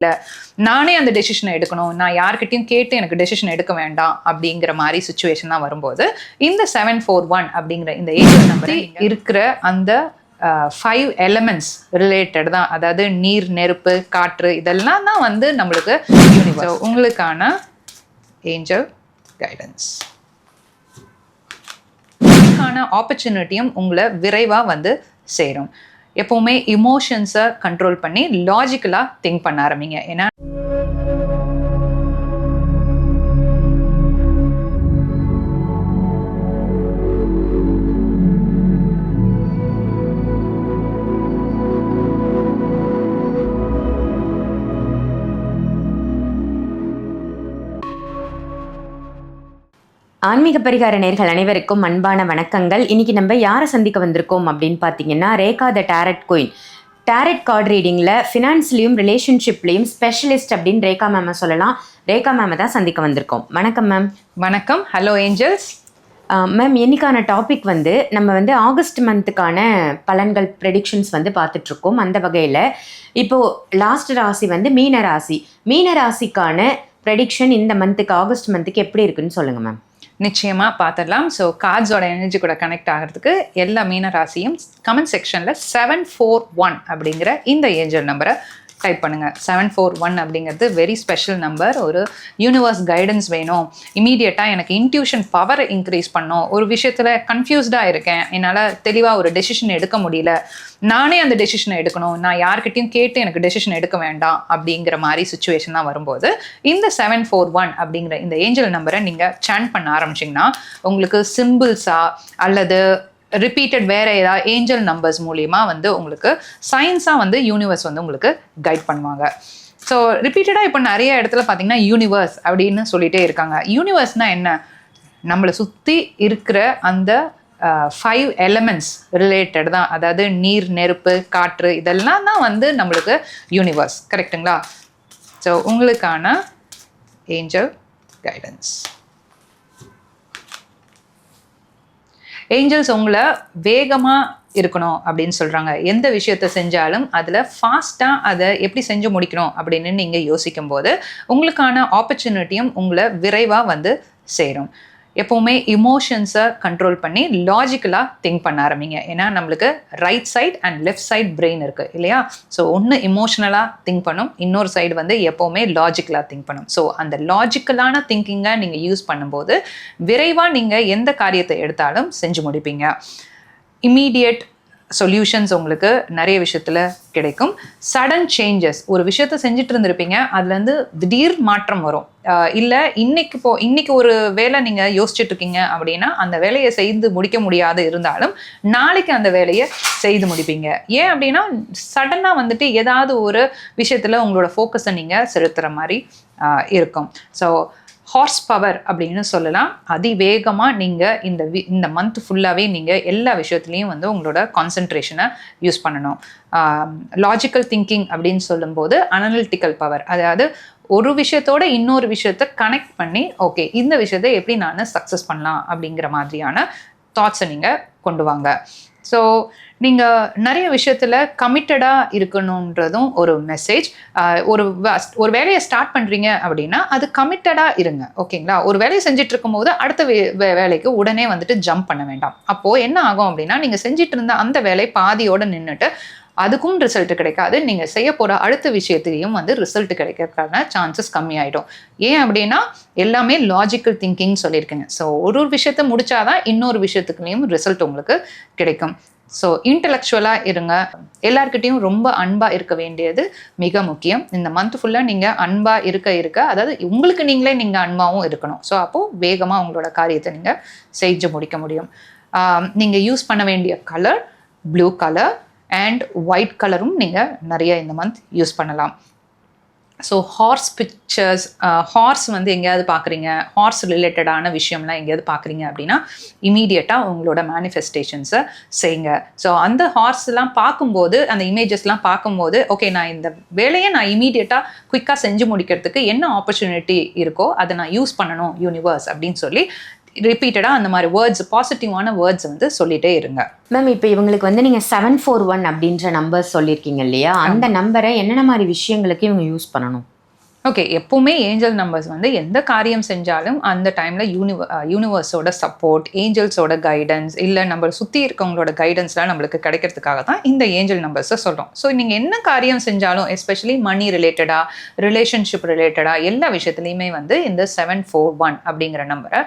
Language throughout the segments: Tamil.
இல்லை நானே அந்த டெசிஷனை எடுக்கணும். நான் யார்கிட்டயும் கேட்டு எனக்கு டெசிஷன் எடுக்க வேண்டாம் அப்படிங்கிற மாதிரி சுச்சுவேஷன் தான் வரும்போது இந்த செவன் ஃபோர் ஒன் அப்படிங்கிற இந்த ஏஜ் நம்பர் இருக்கிற அந்த ஃபைவ் எலமெண்ட்ஸ் ரிலேட்டட் தான். அதாவது நீர் நெருப்பு காற்று இதெல்லாம் தான் வந்து நம்மளுக்கு யூனிவர்ஸ் உங்களுக்கான ஏஞ்சல் கைடன்ஸ் ஆப்பர்ச்சுனிட்டியும் உங்களை விரைவாக வந்து சேரும். எப்போவுமே இமோஷன்ஸை கண்ட்ரோல் பண்ணி லாஜிக்கலாக திங்க் பண்ண ஆரம்பிங்க. ஏன்னா ஆன்மீக பரிகார நேர்கள் அனைவருக்கும் அன்பான வணக்கங்கள். இன்னைக்கு நம்ம யாரை சந்திக்க வந்திருக்கோம் அப்படின்னு பார்த்தீங்கன்னா Rekha the tarot coin tarot card ரீடிங்கில் ஃபினான்ஸ்லையும் ரிலேஷன்ஷிப்லையும் ஸ்பெஷலிஸ்ட் அப்படின்னு ரேகா மேமை சொல்லலாம். ரேகா மேமை தான் சந்திக்க வந்திருக்கோம். வணக்கம் மேம் வணக்கம். ஹலோ ஏஞ்சல்ஸ் மேம் இன்னைக்கான டாபிக் வந்து நம்ம வந்து ஆகஸ்ட் மந்த்துக்கான பலன்கள் ப்ரெடிக்ஷன்ஸ் வந்து பார்த்துட்ருக்கோம். அந்த வகையில் இப்போது லாஸ்ட் ராசி வந்து மீன ராசி மீன ராசிக்கான ப்ரெடிக்ஷன் இந்த மந்த்துக்கு ஆகஸ்ட் மந்த்துக்கு எப்படி இருக்குன்னு சொல்லுங்கள் மேம் நிச்சயமாக பார்த்துடலாம் ஸோ கார்ட்ஸோட எனர்ஜி கூட கனெக்ட் ஆகிறதுக்கு எல்லா மீன ராசியும் கமெண்ட் செக்ஷனில் செவன் ஃபோர் ஒன் அப்படிங்கிற இந்த ஏஞ்சல் நம்பரை டைப் பண்ணுங்கள் செவன் ஃபோர் ஒன் அப்படிங்கிறது வெரி ஸ்பெஷல் நம்பர் ஒரு யூனிவர்ஸ் கைடன்ஸ் வேணும். இமீடியட்டாக எனக்கு இன்ட்யூஷன் பவரை இன்க்ரீஸ் பண்ணும். ஒரு விஷயத்தில் கன்ஃபியூஸ்டாக இருக்கேன். என்னால் தெளிவாக ஒரு டெசிஷன் எடுக்க முடியல. நானே அந்த டெசிஷனை எடுக்கணும். நான் யார்கிட்டையும் கேட்டு எனக்கு டெசிஷன் எடுக்க வேண்டாம் அப்படிங்கிற மாதிரி சுச்சுவேஷன் தான் வரும்போது இந்த செவன் ஃபோர் ஒன் அப்படிங்கிற இந்த ஏஞ்சல் நம்பரை நீங்கள் சேன் பண்ண ஆரம்பிச்சிங்கன்னா உங்களுக்கு சிம்பிள்ஸா அல்லது ரிப்பீட்டட் வேற ஏதாவது ஏஞ்சல் நம்பர்ஸ் மூலியமா வந்து உங்களுக்கு சயின்ஸாக வந்து யூனிவர்ஸ் வந்து உங்களுக்கு கைட் பண்ணுவாங்க. ஸோ ரிப்பீட்டடாக இப்போ நிறைய இடத்துல பார்த்தீங்கன்னா யூனிவர்ஸ் அப்படின்னு சொல்லிட்டே இருக்காங்க. யூனிவர்ஸ்னால் என்ன? நம்மளை சுற்றி இருக்கிற அந்த ஃபைவ் எலமெண்ட்ஸ் ரிலேட்டட் தான். அதாவது நீர் நெருப்பு காற்று இதெல்லாம் தான் வந்து நம்மளுக்கு யூனிவர்ஸ் கரெக்ட்டுங்களா ஸோ உங்களுக்கான ஏஞ்சல் கைடன்ஸ் ஏஞ்சல்ஸ் உங்களை வேகமாக இருக்கணும் அப்படின்னு சொல்கிறாங்க எந்த விஷயத்த செஞ்சாலும் அதில் ஃபாஸ்ட்டாக அதை எப்படி செஞ்சு முடிக்கணும் அப்படின்னு நீங்கள் யோசிக்கும் போது உங்களுக்கான ஆப்பர்ச்சுனிட்டியும் உங்களை விரைவாக வந்து சேரும். எப்போவுமே இமோஷன்ஸை கண்ட்ரோல் பண்ணி லாஜிக்கலாக திங்க் பண்ண ஆரம்பிங்க. ஏன்னா நம்மளுக்கு right side and left side brain இருக்குது இல்லையா? ஸோ ஒன்று இமோஷனலாக திங்க் பண்ணும் இன்னொரு சைடு வந்து எப்போவுமே லாஜிக்கலாக திங்க் பண்ணும். ஸோ அந்த லாஜிக்கலான திங்கிங்கை நீங்கள் யூஸ் பண்ணும்போது விரைவாக நீங்கள் எந்த காரியத்தை எடுத்தாலும் செஞ்சு முடிப்பீங்க. இம்மீடியட் சொல்யூஷன்ஸ் உங்களுக்கு நிறைய விஷயத்தில் கிடைக்கும். சடன் சேஞ்சஸ் ஒரு விஷயத்த செஞ்சுட்டு இருந்திருப்பீங்க அதுலேருந்து திடீர் மாற்றம் வரும். இல்லை இன்னைக்கு போ இன்னைக்கு ஒரு வேலை நீங்கள் யோசிச்சுட்டு இருக்கீங்க அப்படின்னா அந்த வேலையை செய்து முடிக்க முடியாது இருந்தாலும் நாளைக்கு அந்த வேலையை செய்து முடிப்பீங்க. ஏன் அப்படின்னா சடனாக வந்துட்டு ஏதாவது ஒரு விஷயத்தில் உங்களோட ஃபோக்கஸை நீங்கள் செலுத்துகிற மாதிரி இருக்கும். ஸோ ஹார்ஸ் பவர் அப்படின்னு சொல்லலாம். அதிவேகமாக நீங்கள் இந்த வி இந்த மந்த் ஃபுல்லாகவே நீங்கள் எல்லா விஷயத்துலையும் வந்து உங்களோட கான்சென்ட்ரேஷனை யூஸ் பண்ணணும். லாஜிக்கல் திங்கிங் அப்படின்னு சொல்லும்போது அனலிட்டிக்கல் பவர் அதாவது ஒரு விஷயத்தோட இன்னொரு விஷயத்த கனெக்ட் பண்ணி ஓகே இந்த விஷயத்தை எப்படி நான் சக்ஸஸ் பண்ணலாம் அப்படிங்கிற மாதிரியான தாட்ஸை நீங்கள் கொண்டு வாங்க. ஸோ நீங்கள் நிறைய விஷயத்தில் கமிட்டடாக இருக்கணுன்றதும் ஒரு மெசேஜ் ஒரு ஒரு வேலையை ஸ்டார்ட் பண்ணுறீங்க அப்படின்னா அது கமிட்டடாக இருங்க. ஓகேங்களா? ஒரு வேலையை செஞ்சுட்டு இருக்கும்போது அடுத்த வே வே- வேலைக்கு உடனே வந்துட்டு ஜம்ப் பண்ண வேண்டாம். அப்போது என்ன ஆகும் அப்படின்னா நீங்கள் செஞ்சிட்டு இருந்த அந்த வேலை பாதியோடு நின்றுட்டு அதுக்கும் ரிசல்ட் கிடைக்காது. நீங்கள் செய்ய போகிற அடுத்த விஷயத்துலையும் வந்து ரிசல்ட் கிடைக்கிறதுக்கான சான்சஸ் கம்மியாயிடும். ஏன் அப்படின்னா எல்லாமே லாஜிக்கல் திங்கிங் சொல்லியிருக்கேங்க. ஸோ ஒரு ஒரு விஷயத்த முடிச்சாதான் இன்னொரு விஷயத்துக்குலேயும் ரிசல்ட் உங்களுக்கு கிடைக்கும். ஸோ இன்டலெக்சுவலாக இருங்க. எல்லாருக்கிட்டையும் ரொம்ப அன்பாக இருக்க வேண்டியது மிக முக்கியம். இந்த மந்த் ஃபுல்லாக நீங்கள் அன்பாக இருக்க இருக்க அதாவது உங்களுக்கு நீங்களே நீங்கள் அன்பாகவும் இருக்கணும். ஸோ அப்போது வேகமாக உங்களோட காரியத்தை நீங்கள் செஞ்சு முடிக்க முடியும். நீங்கள் யூஸ் பண்ண வேண்டிய colour blue colour and white கலரும் நீங்கள் நிறைய இந்த மந்த் யூஸ் பண்ணலாம். ஸோ ஹார்ஸ் பிக்சர்ஸ் ஹார்ஸ் வந்து எங்கேயாவது பார்க்குறீங்க ஹார்ஸ் ரிலேட்டடான விஷயம்லாம் எங்கேயாவது பார்க்குறீங்க அப்படின்னா இமீடியட்டாக உங்களோட மேனிஃபெஸ்டேஷன்ஸை செய்யுங்க. ஸோ அந்த ஹார்ஸ்லாம் பார்க்கும்போது அந்த இமேஜஸ்லாம் பார்க்கும்போது ஓகே நான் இந்த வேலையை நான் இமீடியட்டாக குயிக்காக செஞ்சு முடிக்கிறதுக்கு என்ன ஆப்பர்ச்சுனிட்டி இருக்கோ அதை நான் யூஸ் பண்ணணும் யூனிவர்ஸ் அப்படின்னு சொல்லி ரிப்பீட்டடாக அந்த மாதிரி வேர்ட்ஸ் பாசிட்டிவான வேர்ட்ஸ் வந்து சொல்லிட்டே இருங்க. மேம் இப்போ இவங்களுக்கு வந்து நீங்கள் செவன் ஃபோர் ஒன் அப்படின்ற நம்பர் சொல்லியிருக்கீங்க இல்லையா? அந்த நம்பரை என்னென்ன மாதிரி விஷயங்களுக்கு இவங்க யூஸ் பண்ணணும்? ஓகே எப்போவுமே ஏஞ்சல் நம்பர்ஸ் வந்து எந்த காரியம் செஞ்சாலும் அந்த டைமில் யூனிவ யூனிவர்ஸோட சப்போர்ட் ஏஞ்சல்ஸோட கைடன்ஸ் இல்லை நம்ம சுற்றி இருக்கவங்களோட கைடன்ஸ்லாம் நம்மளுக்கு கிடைக்கிறதுக்காக தான் இந்த ஏஞ்சல் நம்பர்ஸை சொல்கிறோம் ஸோ நீங்கள் என்ன காரியம் செஞ்சாலும் எஸ்பெஷலி மணி ரிலேட்டடாக ரிலேஷன்ஷிப் ரிலேட்டடாக எல்லா விஷயத்துலையுமே வந்து இந்த செவன் ஃபோர் ஒன் அப்படிங்கிற நம்பரை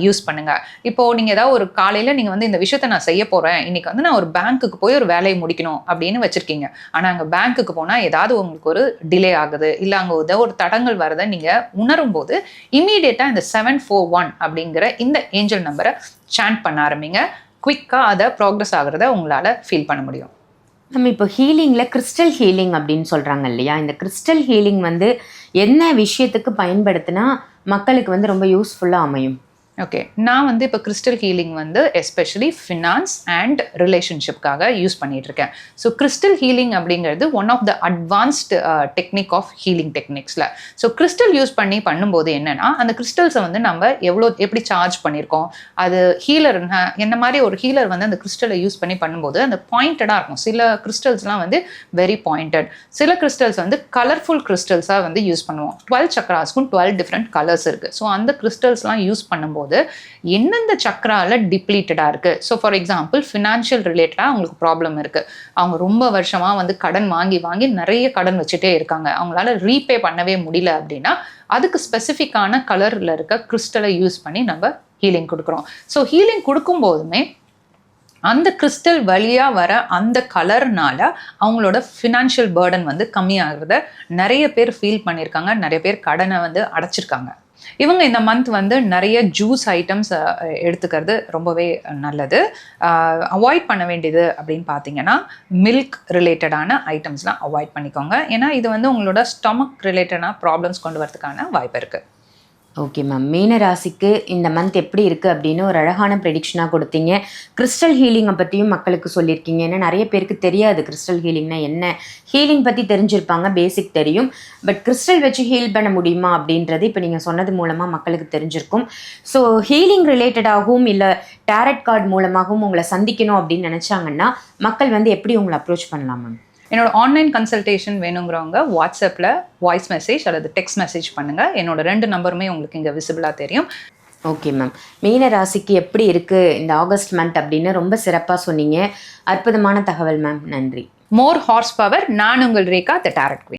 யூஸ் uh, பண்ணுங்கள் இப்போது நீங்கள் ஏதாவது ஒரு காலையில் நீங்கள் வந்து இந்த விஷயத்த நான் செய்ய போகிறேன் இன்னைக்கு வந்து நான் ஒரு பேங்க்குக்கு போய் ஒரு வேலையை முடிக்கணும் அப்படின்னு வச்சுருக்கீங்க. ஆனால் அங்கே பேங்க்குக்கு போனால் ஏதாவது உங்களுக்கு ஒரு டிலே ஆகுது இல்லை அங்கே ஏதோ ஒரு தடங்கள் வரதை நீங்கள் உணரும் போது இமீடியட்டாக இந்த செவன் ஃபோர் ஒன் அப்படிங்கிற இந்த ஏஞ்சல் நம்பரை சாண்ட் பண்ண ஆரம்பிங்க. குவிக்காக அதை ப்ராக்ரஸ் ஆகிறத உங்களால் ஃபீல் பண்ண முடியும். நம்ம இப்போ ஹீலிங்கில் கிறிஸ்டல் ஹீலிங் அப்படின்னு சொல்கிறாங்க இல்லையா? இந்த கிறிஸ்டல் ஹீலிங் வந்து என்ன விஷயத்துக்கு பயன்படுத்தினா மக்களுக்கு வந்து ரொம்ப யூஸ்ஃபுல்லாக அமையும்? ஓகே நான் வந்து இப்போ கிறிஸ்டல் ஹீலிங் வந்து எஸ்பெஷலி ஃபினான்ஸ் அண்ட் ரிலேஷன்ஷிப்காக யூஸ் பண்ணிகிட்ருக்கேன் இருக்கேன். ஸோ கிறிஸ்டல் ஹீலிங் அப்படிங்கிறது one of the advanced technique of healing டெக்னிக்ஸில் so crystal use பண்ணி பண்ணும்போது என்னென்னா அந்த கிறிஸ்டல்ஸை வந்து நம்ம எவ்வளோ எப்படி சார்ஜ் பண்ணியிருக்கோம் அது ஹீலர் என்ன மாதிரி ஒரு ஹீலர் வந்து அந்த கிறிஸ்டலை யூஸ் பண்ணி பண்ணும்போது அந்த பாயிண்டடாக இருக்கும். சில கிறிஸ்டல்ஸ்லாம் வந்து வெரி பாயிண்டட் சில கிறிஸ்டல்ஸ் வந்து கலர்ஃபுல் கிறிஸ்டல்ஸாக வந்து யூஸ் பண்ணுவோம். டுவெல் சக்ராஸ்க்கும் டுவெல் டிஃப்ரெண்ட் கலர்ஸ் இருக்குது ஸோ அந்த கிறிஸ்டல்ஸ்லாம் யூஸ் பண்ணும்போது எந்தெந்த சக்கரால டிப்ளீட்டடாக இருக்குது ஸோ ஃபார் எக்ஸாம்பிள் ஃபினான்ஷியல் ரிலேட்டடாக அவங்களுக்கு ப்ராப்ளம் இருக்குது அவங்க ரொம்ப வருஷமாக வந்து கடன் வாங்கி வாங்கி நிறைய கடன் வச்சுட்டே இருக்காங்க. அவங்களால ரீபே பண்ணவே முடியல அப்படின்னா அதுக்கு ஸ்பெசிஃபிக்கான கலரில் இருக்க கிறிஸ்டலை யூஸ் பண்ணி நம்ம ஹீலிங் கொடுக்குறோம். ஸோ ஹீலிங் கொடுக்கும்போதுமே அந்த கிறிஸ்டல் வழியாக வர அந்த கலர்னால அவங்களோட ஃபினான்ஷியல் பேர்டன் வந்து கம்மியாகிறத நிறைய பேர் ஃபீல் பண்ணியிருக்காங்க. நிறைய பேர் கடனை வந்து அடைச்சிருக்காங்க. இவங்க இந்த மந்த் வந்து நிறைய ஜூஸ் ஐட்டம்ஸ் எடுத்துக்கிறது ரொம்பவே நல்லது. அவாய்ட் பண்ண வேண்டியது அப்படின்னு பார்த்தீங்கன்னா மில்க் ரிலேட்டடான ஐட்டம்ஸ்லாம் அவாய்ட் பண்ணிக்கோங்க. ஏன்னா இது வந்து உங்களோட ஸ்டொமக் ரிலேட்டடான ப்ராப்ளம்ஸ் கொண்டு வரதுக்கான வாய்ப்பு இருக்குது ஓகே மேம் மீன ராசிக்கு இந்த மந்த் எப்படி இருக்குது அப்படின்னு ஒரு அழகான ப்ரெடிக்ஷனாக கொடுத்தீங்க. கிறிஸ்டல் ஹீலிங்கை பற்றியும் மக்களுக்கு சொல்லியிருக்கீங்க. ஏன்னா நிறைய பேருக்கு தெரியாது கிறிஸ்டல் ஹீலிங்னா என்ன. ஹீலிங் பற்றி தெரிஞ்சிருப்பாங்க பேசிக் தெரியும். பட் கிறிஸ்டல் வச்சு ஹீல் பண்ண முடியுமா அப்படின்றது இப்போ நீங்கள் சொன்னது மூலமாக மக்களுக்கு தெரிஞ்சிருக்கும். ஸோ ஹீலிங் ரிலேட்டடாகவும் இல்லை டேரட் கார்டு மூலமாகவும் உங்களை சந்திக்கணும் அப்படின்னு நினச்சாங்கன்னா மக்கள் வந்து எப்படி உங்களை அப்ரோச் பண்ணலாம் மேம் என்னோட ஆன்லைன் கன்சல்டேஷன் வேணுங்கிறவங்க வாட்ஸ்அப்பில் வாய்ஸ் மெசேஜ் அல்லது டெக்ஸ்ட் மெசேஜ் பண்ணுங்கள் என்னோட ரெண்டு நம்பருமே உங்களுக்கு இங்கே விசிபிளாக தெரியும். ஓகே மேம் மீன ராசிக்கு எப்படி இருக்குது இந்த ஆகஸ்ட் மந்த் அப்படின்னு ரொம்ப சிறப்பாக சொன்னீங்க. அற்புதமான தகவல் மேம் நன்றி. மோர் ஹார்ஸ் பவர் நான் உங்கள் ரேகா த டேரட் குவீன்